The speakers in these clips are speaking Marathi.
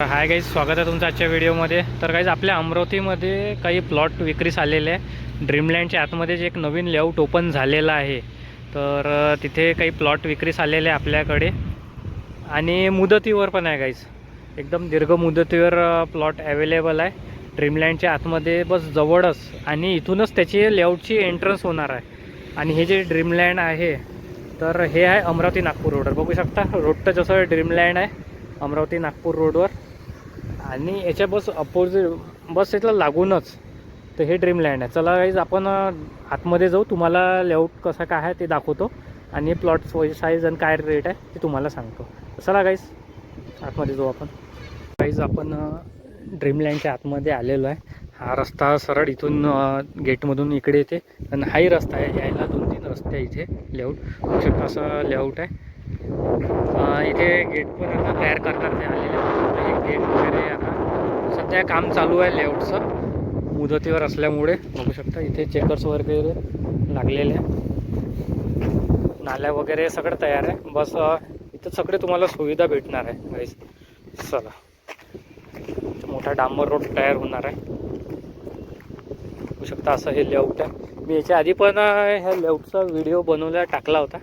हाय गाईज स्वागत आहे तुमचं आजच्या व्हिडिओमध्ये. तर गाईज आपल्या अमरावतीमध्ये काही प्लॉट विक्रीस आलेले आहे. ड्रीमलँडच्या आतमध्ये जे एक नवीन लेआउट ओपन झालेला आहे. तर तिथे काही प्लॉट विक्रीस आलेले आहे आपल्याकडे. आणि मुदतीवर पण आहे गाईज एकदम दीर्घ मुदतीवर प्लॉट अवेलेबल आहे. ड्रीमलँडच्या आतमध्ये बस जवळच आणि इथूनच त्याची लेआउटची एंट्रन्स होणार आहे. आणि हे जे ड्रीमलँड आहे तर हे आहे अमरावती नागपूर रोडवर बघू शकता रोड तर जसं ड्रीमलँड आहे अमरावती नागपूर रोडवर आणि याच्या बस अपोजिट बस इथलं लागूनच तर हे ड्रीमलँड आहे. चला गाईज आपण आतमध्ये जाऊ. तुम्हाला लेआउट कसा काय आहे ते दाखवतो. आणि प्लॉट साईज आणि काय रेट आहे ते तुम्हाला सांगतो. चला गाईज आतमध्ये जाऊ आपण. गाईज आपण ड्रीमलँडच्या आतमध्ये आलेलो आहे. हा रस्ता सरळ इथून गेटमधून इकडे येते. आणि हाही रस्ता आहे. यायला दोन तीन रस्ते आहे इथे. लेआउट शकता असं लेआउट आहे. इथे गेट पण आता तयार करणार ते आलेले. हे गेट वगैरे आता. सध्या काम चालू आहे लेआउटचं मुदतीवर असल्यामुळे बघू शकता इथे चेकर्स वगैरे लागलेले आहे. नाल्या वगैरे सगळं तयार आहे. बस इथं सगळे तुम्हाला सुविधा भेटणार आहे गाईस चला. मोठा डांबर रोड तयार होणार आहे. बघू शकता असं हे लेआउट आहे. मी याच्या आधी पण ह्या लेआउटचा व्हिडिओ बनवला टाकला होता.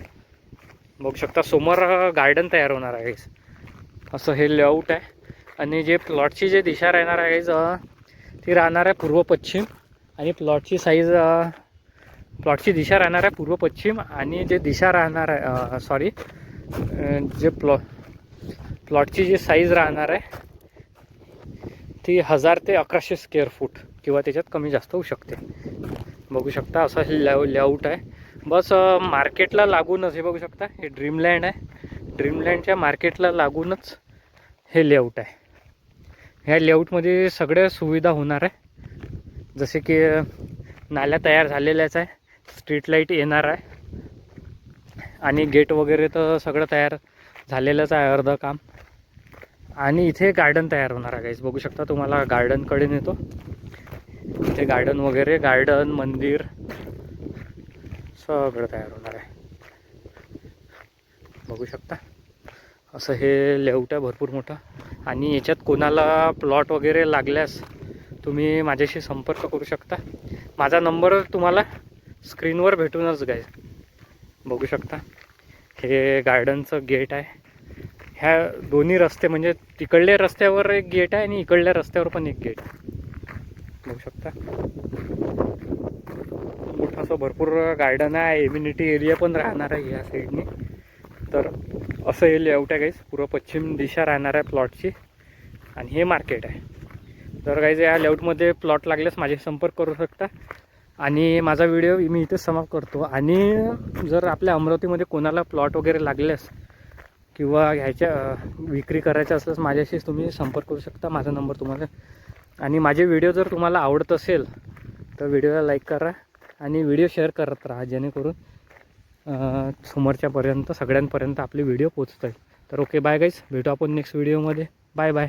बघू शकता समोर गार्डन तयार होणार आहे. असं हे लेआउट आहे. आणि जे प्लॉटची जे दिशा राहणार आहे ती राहणार आहे पूर्व पश्चिम. आणि प्लॉटची साईज प्लॉटची दिशा राहणार आहे पूर्व पश्चिम. आणि जे दिशा राहणार आहे सॉरी जे प्लॉ प्लॉटची जी साईज राहणार आहे ती हजार ते अकराशे स्क्वेअर फूट किंवा त्याच्यात कमी जास्त होऊ शकते. बघू शकता असं हे लेआउट आहे. बस मार्केटला लागूनच हे बघू शकता हे ड्रीमलँड आहे. ड्रीमलँडच्या मार्केटला लागूनच हे लेआउट आहे. ह्या लेआउटमध्ये सगळ्या सुविधा होणार आहे. जसे की नाल्या तयार झालेल्याच आहे स्ट्रीट लाइट येणार आहे. आणि गेट वगैरे तर सगळं तयार झालेलंच आहे अर्धं काम. आणि इथे गार्डन तयार होणार आहे काहीच बघू शकता तुम्हाला गार्डनकडे नेतो. इथे गार्डन वगैरे गार्डन मंदिर सगळं तयार होणार आहे. बघू शकता. असं हे लेआउट आहे भरपूर मोठं. आणि याच्यात कोणाला प्लॉट वगैरे लागल्यास तुम्ही माझ्याशी संपर्क करू शकता. माझा नंबर तुम्हाला स्क्रीनवर भेटूनच गाय बघू शकता. हे गार्डनचं गेट आहे. ह्या दोन्ही रस्ते म्हणजे तिकडल्या रस्त्यावर एक गेट आहे आणि इकडल्या रस्त्यावर पण एक गेट आहे. बघू शकता. मोठं असं भरपूर गार्डन आहे इम्युनिटी एरिया पण राहणार आहे ह्या साईडने तर असं हे लेआउट आहे गाईज पूर्व पश्चिम दिशा राहणार आहे प्लॉटची आणि हे मार्केट आहे. तर गाईज या लेआउटमध्ये प्लॉट लागल्यास माझे संपर्क करू शकता. आणि माझा व्हिडिओ मी इथेच समाप्त करतो. आणि जर आपल्या अमरावतीमध्ये कोणाला प्लॉट वगैरे लागल्यास किंवा घ्यायच्या विक्री करायच्या असल्यास माझ्याशीच तुम्ही संपर्क करू शकता. माझा नंबर तुम्हाला आणि माझे व्हिडिओ जर तुम्हाला आवडत असेल तर व्हिडिओला लाईक करा आणि व्हिडिओ शेअर करत राहा जेणेकरून समोरच्यापर्यंत सगळ्यांपर्यंत आपले व्हिडिओ पोचत आहेत तर ओके बाय गाईज भेटू आपण नेक्स्ट व्हिडिओमध्ये बाय बाय